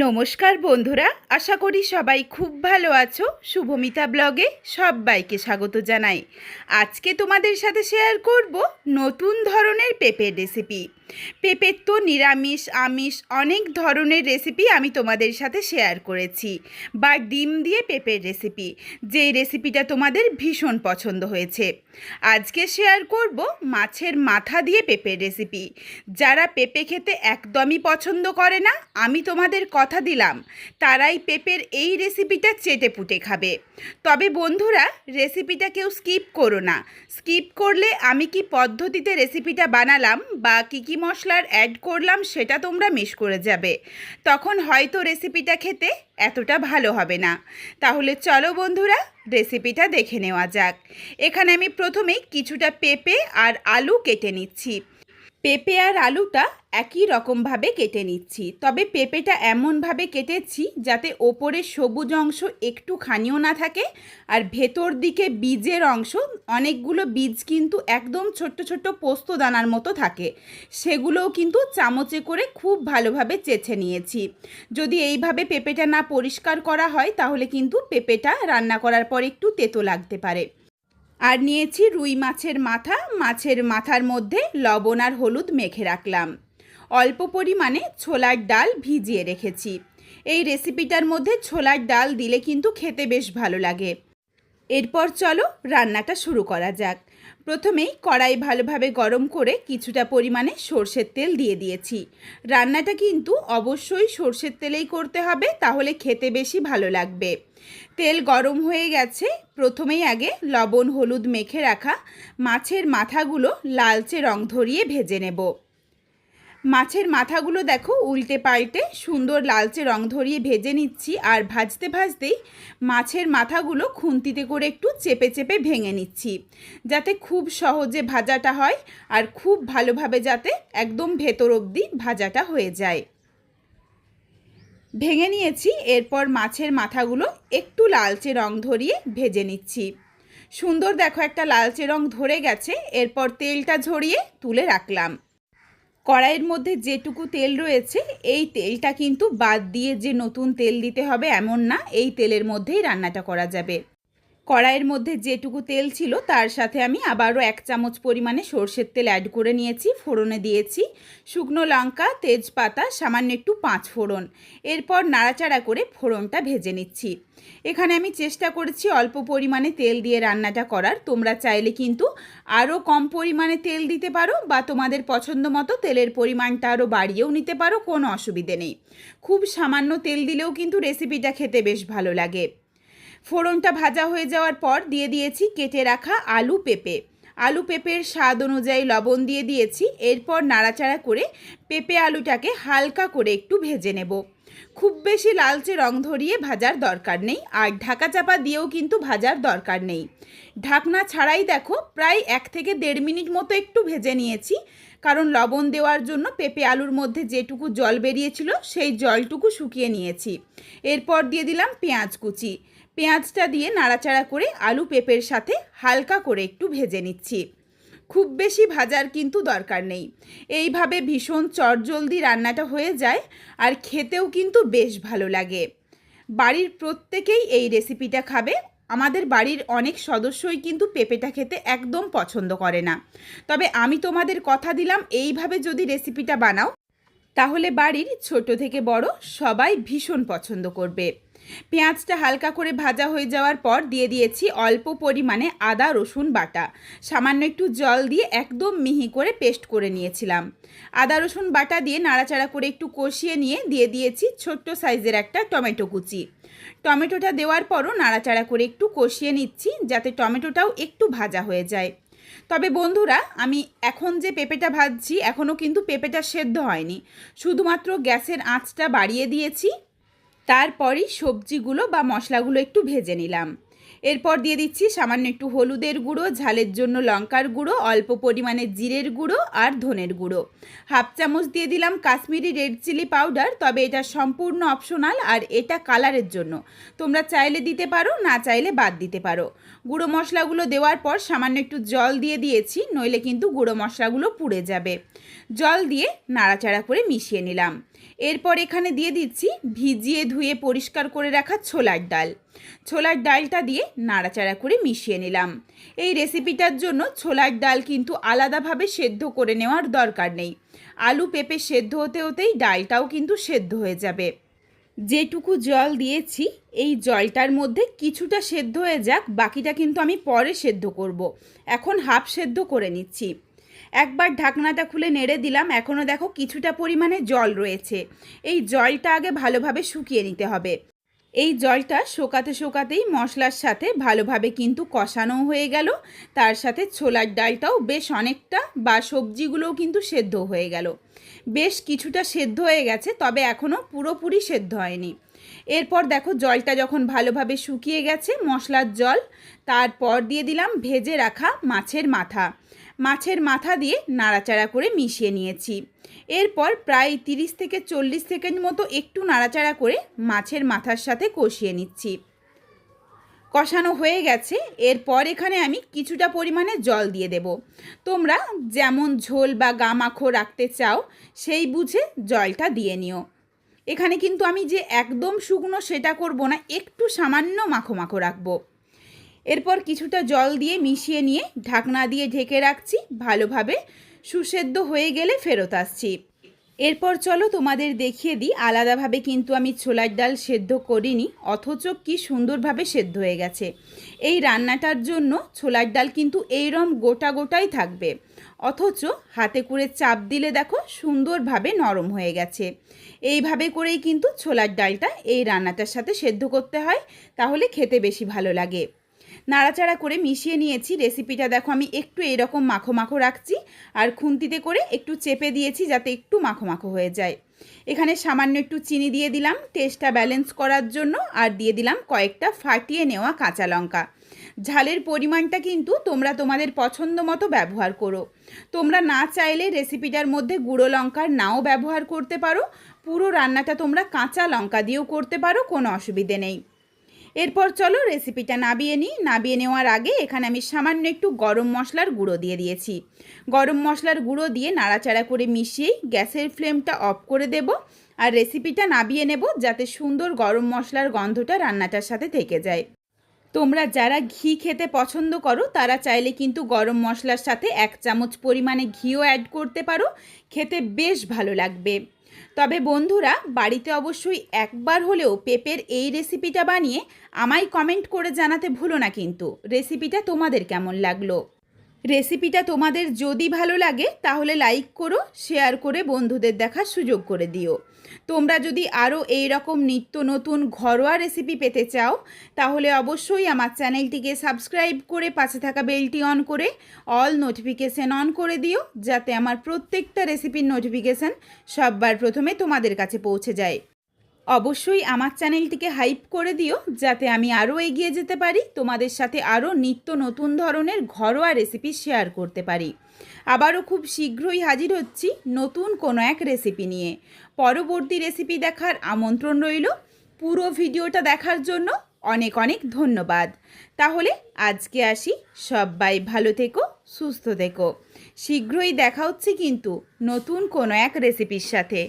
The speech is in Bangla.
নমস্কার বন্ধুরা, আশা করি সবাই খুব ভালো আছো। শুভমিতা ব্লগে সবাইকে স্বাগত জানাই। আজকে তোমাদের সাথে শেয়ার করব নতুন ধরনের পেঁপের রেসিপি পেঁপের তো নিরামিষ, আমিষ, অনেক ধরনের রেসিপি আমি তোমাদের সাথে শেয়ার করেছি। বা ডিম দিয়ে পেঁপের রেসিপি যেই রেসিপিটা তোমাদের ভীষণ পছন্দ হয়েছে। আজকে শেয়ার করব মাছের মাথা দিয়ে পেঁপের রেসিপি যারা পেঁপে খেতে একদমই পছন্দ করে না, আমি তোমাদের কথা দিলাম, তারাই পেঁপের এই রেসিপিটা চেটে পুটে খাবে। তবে বন্ধুরা রেসিপিটা কেউ স্কিপ করো না। স্কিপ করলে আমি কি পদ্ধতিতে রেসিপিটা বানালাম বা কী কী মশলার অ্যাড করলাম, সেটা তোমরা মিস করে যাবে। তখন হয়তো রেসিপিটা খেতে এতটা ভালো হবে না। তাহলে চলো বন্ধুরা রেসিপিটা দেখে নেওয়া যাক। এখানে আমি প্রথমেই কিছুটা পেঁপে আর আলু কেটে নিচ্ছি। পেঁপে আর আলুটা একই রকমভাবে কেটে নিচ্ছি। তবে পেঁপেটা এমনভাবে কেটেছি যাতে ওপরের সবুজ অংশ একটুখানিও না থাকে আর ভেতর দিকে বীজের অংশ, অনেকগুলো বীজ কিন্তু একদম ছোট্ট ছোট্ট পোস্ত দানার মতো থাকে। সেগুলোও কিন্তু চামচে করে খুব ভালোভাবে চেছে নিয়েছি। যদি এইভাবে পেঁপেটা না পরিষ্কার করা হয়, তাহলে কিন্তু পেঁপেটা রান্না করার পর একটু তেতো লাগতে পারে। আর নিয়েছি রুই মাছের মাথা। মাছের মাথার মধ্যে লবণ আর হলুদ মেখে রাখলাম। অল্প পরিমাণে ছোলার ডাল ভিজিয়ে রেখেছি। এই রেসিপিটার মধ্যে ছোলার ডাল দিলে কিন্তু খেতে বেশ ভালো লাগে। এরপর চলো রান্নাটা শুরু করা যাক। প্রথমেই কড়াই ভালোভাবে গরম করে কিছুটা পরিমাণে সর্ষের তেল দিয়ে দিয়েছি। রান্নাটা কিন্তু অবশ্যই সর্ষের তেলেই করতে হবে, তাহলে খেতে বেশি ভালো লাগবে। তেল গরম হয়ে গেছে, প্রথমেই আগে লবণ, হলুদ মেখে রাখা মাছের মাথাগুলো লালচে রং ধরিয়ে ভেজে নেব। মাছের মাথাগুলো দেখো উল্টে পাল্টে সুন্দর লালচে রং ধরিয়ে ভেজে নিচ্ছি আর ভাজতে ভাজতেই মাছের মাথাগুলো খুন্তিতে করে একটু চেপে চেপে ভেঙে নিচ্ছি। যাতে খুব সহজে ভাজাটা হয় আর খুব ভালোভাবে যাতে একদম ভেতর অবধি ভাজাটা হয়ে যায়। ভেঙে নিয়েছি, এরপর মাছের মাথাগুলো একটু লালচে রং ধরিয়ে ভেজে নিচ্ছি। সুন্দর দেখো একটা লালচে রং ধরে গেছে, এরপর তেলটা ঝরিয়ে তুলে রাখলাম। কড়াইয়ের মধ্যে যেটুকু তেল রয়েছে, এই তেলটা কিন্তু বাদ দিয়ে যে নতুন তেল দিতে হবে এমন না, এই তেলের মধ্যেই রান্নাটা করা যাবে। কড়াইয়ের মধ্যে যেটুকু তেল ছিল, তার সাথে আমি আবারও এক চামচ পরিমাণে সর্ষের তেল অ্যাড করে নিয়েছি, ফোড়নে দিয়েছি। শুকনো লঙ্কা, তেজপাতা, সামান্য একটু পাঁচ ফোড়ন। এরপর নাড়াচাড়া করে ফোড়নটা ভেজে নিচ্ছি। এখানে আমি চেষ্টা করেছি অল্প পরিমাণে তেল দিয়ে রান্নাটা করার। তোমরা চাইলে কিন্তু আরও কম পরিমাণে তেল দিতে পারো বা তোমাদের পছন্দ মতো তেলের পরিমাণটা আরও বাড়িয়েও নিতে পারো, কোনো অসুবিধে নেই। খুব সামান্য তেল দিলেও কিন্তু রেসিপিটা খেতে বেশ ভালো লাগে। ফোড়নটা ভাজা হয়ে যাওয়ার পর দিয়ে দিয়েছি কেটে রাখা আলু পেঁপে। আলু পেঁপের স্বাদ অনুযায়ী লবণ দিয়ে দিয়েছি। এরপর নাড়াচাড়া করে পেঁপে আলুটাকে হালকা করে একটু ভেজে নেব। খুব বেশি লালচে রং ধরিয়ে ভাজার দরকার নেই, আর ঢাকা চাপা দিয়েও কিন্তু ভাজার দরকার নেই। ঢাকনা ছাড়াই দেখো, প্রায় এক থেকে দেড় মিনিট মতো একটু ভেজে নিয়েছি, কারণ লবণ দেওয়ার জন্য পেঁপে আলুর মধ্যে যেটুকু জল বেরিয়েছিল, সেই জলটুকু শুকিয়ে নিয়েছি। এরপর দিয়ে দিলাম পেঁয়াজ কুচি। পেঁয়াজটা দিয়ে নাড়াচাড়া করে আলু পেঁপের সাথে হালকা করে একটু ভেজে নিচ্ছি। খুব বেশি ভাজার কিন্তু দরকার নেই। এইভাবে ভীষণ চটজলদি রান্নাটা হয়ে যায় আর খেতেও কিন্তু বেশ ভালো লাগে। বাড়ির প্রত্যেকেই এই রেসিপিটা খাবে। আমাদের বাড়ির অনেক সদস্যই কিন্তু পেঁপেটা খেতে একদম পছন্দ করে না। তবে আমি তোমাদের কথা দিলাম, এইভাবে যদি রেসিপিটা বানাও, তাহলে বাড়ির ছোট থেকে বড় সবাই ভীষণ পছন্দ করবে। পেঁয়াজটা হালকা করে ভাজা হয়ে যাওয়ার পর দিয়ে দিয়েছি অল্প পরিমাণে আদা, রসুন বাটা। সামান্য একটু জল দিয়ে একদম মিহি করে পেস্ট করে নিয়েছিলাম। আদা, রসুন বাটা দিয়ে নাড়াচাড়া করে একটু কষিয়ে নিয়ে দিয়ে দিয়েছি ছোট্ট সাইজের একটা টমেটো কুচি। টমেটোটা দেওয়ার পরও নাড়াচাড়া করে একটু কষিয়ে নিচ্ছি যাতে টমেটোটাও একটু ভাজা হয়ে যায়। তবে বন্ধুরা, আমি এখন যে পেঁপেটা ভাজছি, এখনও কিন্তু পেঁপেটা সেদ্ধ হয়নি। শুধুমাত্র গ্যাসের আঁচটা বাড়িয়ে দিয়েছি। তারপরই সবজিগুলো বা মশলাগুলো একটু ভেজে নিলাম। এরপর দিয়ে দিচ্ছি সামান্য একটু হলুদের গুঁড়ো, ঝালের জন্য লঙ্কার গুঁড়ো, অল্প পরিমাণে জিরের গুঁড়ো আর ধনের গুঁড়ো। হাফ চামচ দিয়ে দিলাম কাশ্মীরি রেড চিলি পাউডার, তবে এটা সম্পূর্ণ অপশনাল আর এটা কালারের জন্য। তোমরা চাইলে দিতে পারো, না চাইলে বাদ দিতে পারো। গুঁড়ো মশলাগুলো দেওয়ার পর সামান্য একটু জল দিয়ে দিয়েছি, নইলে কিন্তু গুঁড়ো মশলাগুলো পুড়ে যাবে। জল দিয়ে নাড়াচাড়া করে মিশিয়ে নিলাম। এরপর এখানে দিয়ে দিচ্ছি ভিজিয়ে ধুয়ে পরিষ্কার করে রাখা ছোলার ডাল। ছোলার ডালটা দিয়ে নাড়াচাড়া করে মিশিয়ে নিলাম। এই রেসিপিটার জন্য ছোলার ডাল কিন্তু আলাদাভাবে সেদ্ধ করে নেওয়ার দরকার নেই। আলু পেঁপে সেদ্ধ হতে হতেই ডালটাও কিন্তু সেদ্ধ হয়ে যাবে। যেটুকু জল দিয়েছি, এই জলটার মধ্যে কিছুটা সেদ্ধ হয়ে যাক, বাকিটা কিন্তু আমি পরে সেদ্ধ করব। এখন হাফ সেদ্ধ করে নিচ্ছি। একবার ঢাকনাটা খুলে নেড়ে দিলাম এখনও দেখো কিছুটা পরিমাণে জল রয়েছে। এই জলটা আগে ভালোভাবে শুকিয়ে নিতে হবে। এই জলটা শোকাতে শোকাতেই মশলার সাথে ভালোভাবে কিন্তু কষানো হয়ে গেল। তার সাথে ছোলার ডালটাও বেশ অনেকটা বা সবজিগুলোও কিন্তু সেদ্ধ হয়ে গেল। বেশ কিছুটা সেদ্ধ হয়ে গেছে, তবে এখনও পুরোপুরি সেদ্ধ হয়নি। এরপর দেখো জলটা যখন ভালোভাবে শুকিয়ে গেছে, মশলার জল, তারপর দিয়ে দিলাম ভেজে রাখা মাছের মাথা। মাছের মাথা দিয়ে নাড়াচাড়া করে মিশিয়ে নিয়েছি। এরপর প্রায় তিরিশ থেকে চল্লিশ সেকেন্ড মতো একটু নাড়াচাড়া করে মাছের মাথার সাথে কষিয়ে নিচ্ছি। কষানো হয়ে গেছে। এরপর এখানে আমি কিছুটা পরিমাণে জল দিয়ে দেব। তোমরা যেমন ঝোল বা গামাখো রাখতে চাও, সেই বুঝে জলটা দিয়ে নিও। এখানে কিন্তু আমি যে একদম শুকনো সেটা করব না, একটু সামান্য মাখো মাখো রাখব। এরপর কিছুটা জল দিয়ে মিশিয়ে নিয়ে ঢাকনা দিয়ে ঢেকে রাখছি, ভালোভাবে সুসেদ্ধ হয়ে গেলে ফেরত আসছি। এরপর চলো তোমাদের দেখিয়ে দিই, আলাদাভাবে কিন্তু আমি ছোলার ডাল সেদ্ধ করিনি, অথচ কি সুন্দরভাবে সেদ্ধ হয়ে গেছে। এই রান্নাটার জন্য ছোলার ডাল কিন্তু এইরম গোটা গোটাই থাকবে, অথচ হাতে করে চাপ দিলে দেখো সুন্দরভাবে নরম হয়ে গেছে। এইভাবে করেই কিন্তু ছোলার ডালটা এই রান্নাটার সাথে সেদ্ধ করতে হয়, তাহলে খেতে বেশি ভালো লাগে। নাড়াচাড়া করে মিশিয়ে নিয়েছি রেসিপিটা। দেখো, আমি একটু এরকম মাখো মাখো রাখছি আর খুন্তিতে করে একটু চেপে দিয়েছি যাতে একটু মাখো মাখো হয়ে যায়। এখানে সামান্য একটু চিনি দিয়ে দিলাম টেস্টটা ব্যালেন্স করার জন্য, আর দিয়ে দিলাম কয়েকটা ফাটিয়ে নেওয়া কাঁচা লঙ্কা। ঝালের পরিমাণটা কিন্তু তোমরা তোমাদের পছন্দ মতো ব্যবহার করো। তোমরা না চাইলে রেসিপিটার মধ্যে গুঁড়ো লঙ্কার নাও ব্যবহার করতে পারো। পুরো রান্নাটা তোমরা কাঁচা লঙ্কা দিয়েও করতে পারো, কোনো অসুবিধে নেই। এরপর চলো রেসিপিটা নাবিয়ে নিই। নাবিয়ে নেওয়ার আগে এখানে আমি সামান্য একটু গরম মশলার গুঁড়ো দিয়ে দিয়েছি। গরম মশলার গুঁড়ো দিয়ে নাড়াচাড়া করে মিশিয়েই গ্যাসের ফ্লেমটা অফ করে দেব আর রেসিপিটা নাবিয়ে নেব যাতে সুন্দর গরম মশলার গন্ধটা রান্নাটার সাথে থেকে যায়। তোমরা যারা ঘি খেতে পছন্দ করো, তারা চাইলে কিন্তু গরম মশলার সাথে এক চামচ পরিমাণে ঘিও অ্যাড করতে পারো। খেতে বেশ ভালো লাগবে। তবে বন্ধুরা, বাড়িতে অবশ্যই একবার হলেও পেঁপের এই রেসিপিটা বানিয়ে আমায় কমেন্ট করে জানাতে ভুলো না কিন্তু। রেসিপিটা তোমাদের কেমন লাগল? রেসিপিটা তোমাদের যদি ভালো লাগে, তাহলে লাইক করো শেয়ার করে বন্ধুদের দেখার সুযোগ করে দিও। তোমরা যদি আরও এই রকম নিত্য নতুন ঘরোয়া রেসিপি পেতে চাও, তাহলে অবশ্যই আমার চ্যানেলটিকে সাবস্ক্রাইব করে পাশে থাকা বেলটি অন করে অল নোটিফিকেশান অন করে দিও, যাতে আমার প্রত্যেকটা রেসিপির নোটিফিকেশান সববার প্রথমে তোমাদের কাছে পৌঁছে যায়। অবশ্যই আমার চ্যানেলটিকে হাইপ করে দিও, যাতে আমি আরও এগিয়ে যেতে পারি, তোমাদের সাথে আরও নিত্য নতুন ধরনের ঘরোয়া রেসিপি শেয়ার করতে পারি। আবারও খুব শীঘ্রই হাজির হচ্ছি নতুন কোনো এক রেসিপি নিয়ে। পরবর্তী রেসিপি দেখার আমন্ত্রণ রইল। পুরো ভিডিওটা দেখার জন্য অনেক অনেক ধন্যবাদ। তাহলে আজকে আসি। সবাই ভালো থেকো, সুস্থ থেকো। শীঘ্রই দেখা হচ্ছে কিন্তু নতুন কোনো এক রেসিপির সাথে।